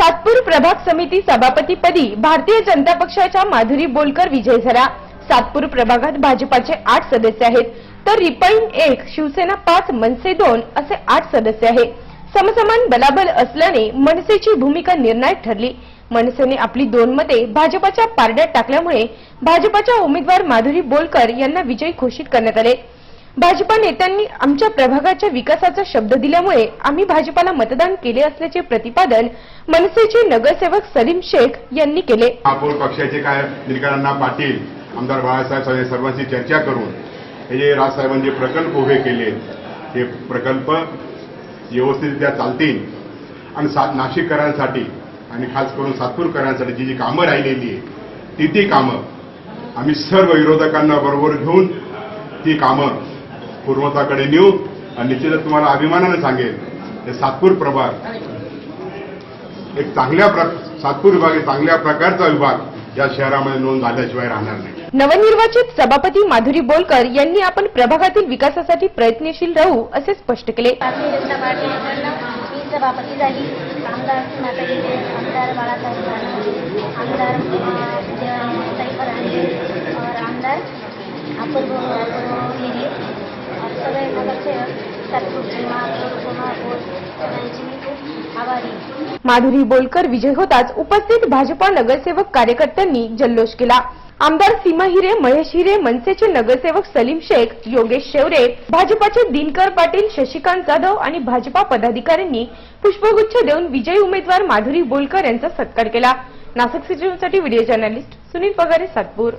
सातपूर प्रभाग समिती सभापतीपदी भारतीय जनता पक्षाच्या माधुरी बोलकर विजय झाला सातपूर प्रभागात भाजपाचे आठ सदस्य आहेत. तर रिपाईन एक शिवसेना पाच मनसे दोन असे आठ सदस्य आहेत. समसमान बलाबल असल्याने मनसेची भूमिका निर्णायक ठरली. मनसेने आपली दोन मते भाजपाच्या पारड्यात टाकल्यामुळे भाजपाच्या उमेदवार माधुरी बोलकर यांना विजयी घोषित करण्यात आले. भाजपा नेत्यांनी आमच्या प्रभागाच्या विकासाचा शब्द दिल्यामुळे आम्ही भाजपाला मतदान केले असल्याचे प्रतिपादन मनसेचे नगरसेवक सलीम शेख यांनी केले. महापौर पक्षाचे काय निलकरांना पाटील आमदार बाळासाहेब साहेब सर्वांशी चर्चा करून हे जे राजसाहेबांनी जे प्रकल्प उभे केले ते प्रकल्प व्यवस्थितरित्या चालतील. आणि सा नाशिककरांसाठी आणि खास करून सातपूरकरांसाठी जी जी कामं राहिलेली आहे ती ती कामं आम्ही सर्व विरोधकांना बरोबर घेऊन ती कामं पूर्वताकडे नेऊ आणि निश्चितच तुम्हाला अभिमानानं सांगेल हे सातपूर प्रभाग एक चांगल्या प्र सातपूर विभाग एक चांगल्या प्रकारचा विभाग या शहरामध्ये नोंद झाल्याशिवाय राहणार नाही. नवनिर्वाचित सभापती माधुरी बोलकर यांनी आपण प्रभागातील विकासासाठी प्रयत्नशील राहू असे स्पष्ट केले. भारतीय जनता पार्टीकडनं मी सभापती झाली. आमदार गेले आमदार बाळासाहेब आमदार आमदार अपूर्व माधुरी बोलकर विजय होताच उपस्थित भाजपा नगरसेवक कार्यकर्त्यांनी जल्लोष केला. आमदार सीमा हिरे महेश हिरे मनसेचे नगरसेवक सलीम शेख योगेश शेवरे भाजपाचे दिनकर पाटील शशिकांत जाधव आणि भाजपा पदाधिकाऱ्यांनी पुष्पगुच्छ देऊन विजयी उमेदवार माधुरी बोलकर यांचा सत्कार केला. नाशिक सिटीसाठी व्हिडिओ जर्नलिस्ट सुनील पगारे सातपूर.